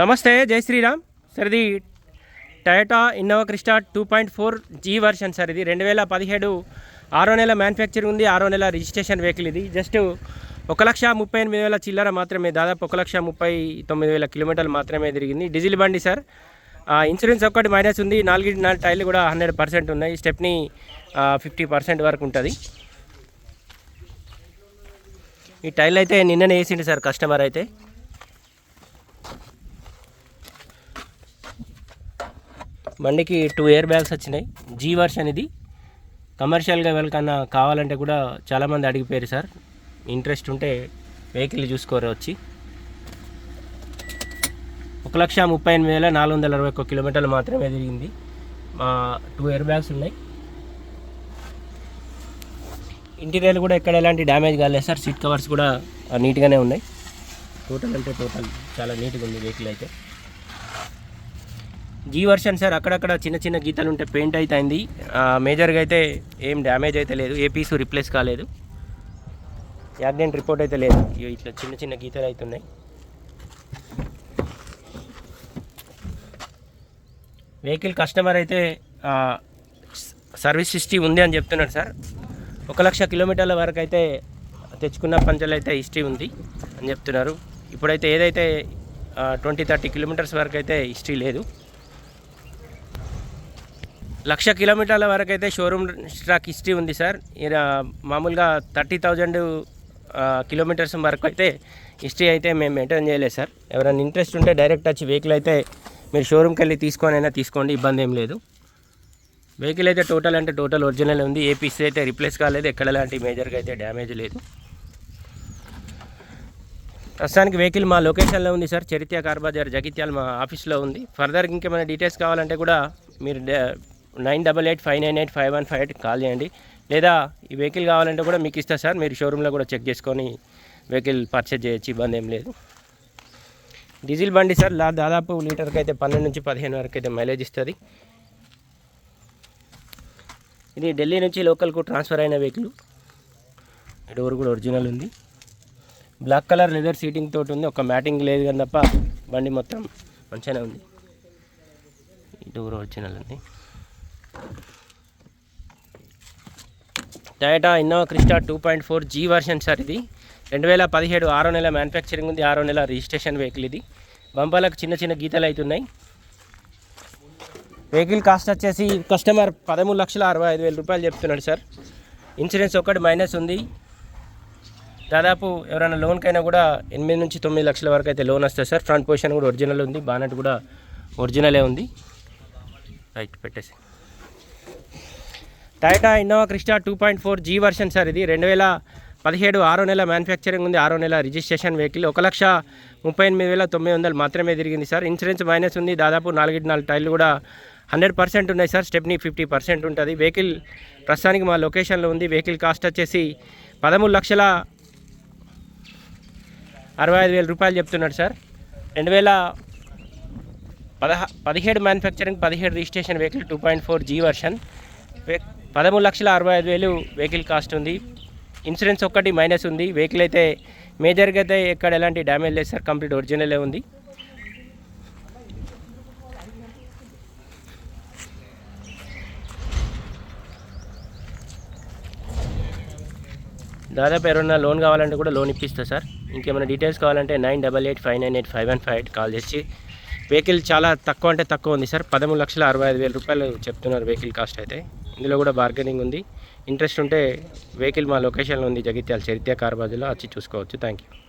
నమస్తే జై శ్రీరామ్. సార్ ఇది Toyota Innova Crysta two point four G version sir ఇది రెండు వేల పదిహేడు ఆరో నెల మ్యానుఫ్యాక్చర్ ఉంది ఆరో నెల రిజిస్ట్రేషన్ వెహికల్ ఇది. జస్ట్ ఒక లక్ష ముప్పై ఎనిమిది వేల చిల్లర మాత్రమే దాదాపు ఒక లక్ష ముప్పై తొమ్మిది వేల కిలోమీటర్లు మాత్రమే తిరిగింది. డీజిల్ బండి సార్. ఇన్సూరెన్స్ ఒక్కటి మైనస్ ఉంది నాలుగు నాలుగు టైర్లు కూడా హండ్రెడ్ పర్సెంట్ ఉన్నాయి. స్టెప్ని ఫిఫ్టీ పర్సెంట్ వరకు ఉంటుంది. ఈ టైర్లు అయితే నిన్ననే వేసిండు సార్ కస్టమర్ అయితే. బండికి టూ ఇయర్ బ్యాగ్స్ వచ్చినాయి. జీ వర్షన్ ఇది. కమర్షియల్గా ఎవరికన్నా కావాలంటే కూడా చాలామంది అడిగిపోయారు సార్. ఇంట్రెస్ట్ ఉంటే వెహికల్ చూసుకోరు వచ్చి. ఒక లక్ష ముప్పై ఎనిమిది వేల నాలుగు వందల అరవై ఒక్క కిలోమీటర్లు మాత్రమే తిరిగింది. మా టూ ఇయర్ బ్యాగ్స్ ఉన్నాయి. ఇంటీరియర్ కూడా ఎక్కడ ఎలాంటి డ్యామేజ్ కాలేదు సార్. సీట్ కవర్స్ కూడా నీట్గానే ఉన్నాయి. టోటల్ అంటే టోటల్ చాలా నీట్గా ఉంది వెహికల్ అయితే. జీ వర్షన్ సార్ అక్కడక్కడ చిన్న చిన్న గీతలు ఉంటే పెయింట్ అయితే అయింది మేజర్గా అయితే ఏం డ్యామేజ్ అయితే లేదు. ఏ పీసు రిప్లేస్ కాలేదు. యాక్సిడెంట్ రిపోర్ట్ అయితే లేదు. ఇట్లా చిన్న చిన్న గీతలు అవుతున్నాయి వెహికల్ కస్టమర్ అయితే సర్వీస్ హిస్టరీ ఉంది అని చెప్తున్నాడు సార్. ఒక లక్ష కిలోమీటర్ల వరకు అయితే తెచ్చుకున్న పంచలు అయితే హిస్టరీ ఉంది అని చెప్తున్నారు. ఇప్పుడైతే ఏదైతే ట్వంటీ థర్టీ కిలోమీటర్స్ వరకు అయితే హిస్టరీ లేదు. లక్ష కిలోమీటర్ల వరకు అయితే షోరూమ్ స్టాక్ హిస్టరీ ఉంది సార్. మామూలుగా థర్టీ థౌజండ్ కిలోమీటర్స్ వరకు అయితే హిస్టరీ అయితే మేము మెయింటైన్ చేయలేదు సార్. ఎవరైనా ఇంట్రెస్ట్ ఉంటే డైరెక్ట్ వచ్చి వెహికల్ అయితే మీరు షోరూమ్కి వెళ్ళి తీసుకొని అయినా తీసుకోండి ఇబ్బంది ఏం లేదు. వెహికల్ అయితే టోటల్ అంటే టోటల్ ఒరిజినల్ ఉంది. ఏ పీస్ అయితే రిప్లేస్ కాలేదు ఎక్కడ లాంటి మేజర్గా అయితే డ్యామేజ్ లేదు. ప్రస్తుతానికి వెహికల్ మా లొకేషన్లో ఉంది సార్. చరిత్య కార్ బజార్ జగిత్యాల మా ఆఫీస్లో ఉంది. ఫర్దర్ ఇంకేమైనా డీటెయిల్స్ కావాలంటే కూడా మీరు nine double eight five nine eight five one five eight call చేయండి. లేదా ఈ వెహికల్ కావాలంటే కూడా మీకు ఇస్తా సార్. మీరు షోరూంలో కూడా చెక్ చేసుకొని వెహికల్ పర్చేజ్ చేయొచ్చు. ఇబ్బంది ఏం లేదు. డీజిల్ బండి సార్ దాదాపు లీటర్కి అయితే పన్నెండు నుంచి పదిహేను వరకు అయితే మైలేజ్ ఇస్తుంది. ఇది ఢిల్లీ నుంచి లోకల్కు ట్రాన్స్ఫర్ అయిన వెహికల్ డోర్ కూడా ఒరిజినల్ ఉంది. బ్లాక్ కలర్ లెదర్ సీటింగ్ తోటి ఉంది. ఒక మ్యాటింగ్ లేదు కానీ తప్ప బండి మొత్తం మంచిగానే ఉంది. ఈ డోర్ ఒరిజినల్ ఉంది. Toyota Innova Crysta two point four G version sir ఇది. రెండు వేల పదిహేడు ఆరో నెల మ్యానుఫ్యాక్చరింగ్ ఉంది ఆరో నెల రిజిస్ట్రేషన్ వెహికల్ ఇది. బంపాలకు చిన్న చిన్న గీతలు అవుతున్నాయి వెహికల్ కాస్ట్ వచ్చేసి కస్టమర్ పదమూడు లక్షల అరవై ఐదు వేల రూపాయలు చెప్తున్నాడు సార్ ఇన్సూరెన్స్ ఒకటి మైనస్ ఉంది. దాదాపు ఎవరైనా లోన్కైనా కూడా ఎనిమిది నుంచి తొమ్మిది లక్షల వరకు అయితే లోన్ వస్తుంది సార్ ఫ్రంట్ పొజిషన్ కూడా ఒరిజినల్ ఉంది బానట్ కూడా ఒరిజినలే ఉంది. రైట్ పెట్టేసి Toyota Innova Crysta two point four G version sir ఇది రెండు వేల పదిహేడు ఆరో నెల మ్యానుఫ్యాక్చరింగ్ ఉంది. ఆరో నెల రిజిస్ట్రేషన్ వెహికల్ ఒక లక్ష ముప్పై ఎనిమిది వేల తొమ్మిది వందలు మాత్రమే తిరిగింది సార్ ఇన్సూరెన్స్ మైనస్ ఉంది. దాదాపు నాలుగు నాలుగు టైర్లు కూడా హండ్రెడ్ పర్సెంట్ ఉన్నాయి సార్ స్టెప్ని ఫిఫ్టీ పర్సెంట్ ఉంటుంది. వెహికల్ ప్రస్తుతానికి మా లొకేషన్లో ఉంది. వెహికల్ కాస్ట్ వచ్చేసి పదమూడు లక్షల అరవై ఐదు వేల రూపాయలు చెప్తున్నాడు సార్ రెండు వేల పదహా పదిహేడు మ్యానుఫ్యాక్చరింగ్ పదిహేడు registration vehicle two point four G version పదమూడు లక్షల అరవై ఐదు వేలు వెహికల్ కాస్ట్ ఉంది. ఇన్సూరెన్స్ ఒక్కటి మైనస్ ఉంది. వెహికల్ అయితే మేజర్గా అయితే ఎక్కడ ఎలాంటి డ్యామేజ్ లేదు సార్. కంప్లీట్ ఒరిజినలే ఉంది. దాదాపు ఎవరైనా లోన్ కావాలంటే కూడా లోన్ ఇప్పిస్తా సార్. ఇంకేమైనా డీటెయిల్స్ కావాలంటే nine double eight five nine eight five one five eight call చేసి వెహికల్ చాలా తక్కువ అంటే తక్కువ ఉంది సార్. పదమూడు లక్షల అరవై ఐదు వేల రూపాయలు చెప్తున్నారు వెహికల్ కాస్ట్ అయితే. ఇందులో కూడా బార్గెనింగ్ ఉంది. ఇంట్రెస్ట్ ఉంటే వెహికల్ మా లొకేషన్లో ఉంది. జగిత్యాల చరిత్ర కార్బాజులో వచ్చి చూసుకోవచ్చు. Thank you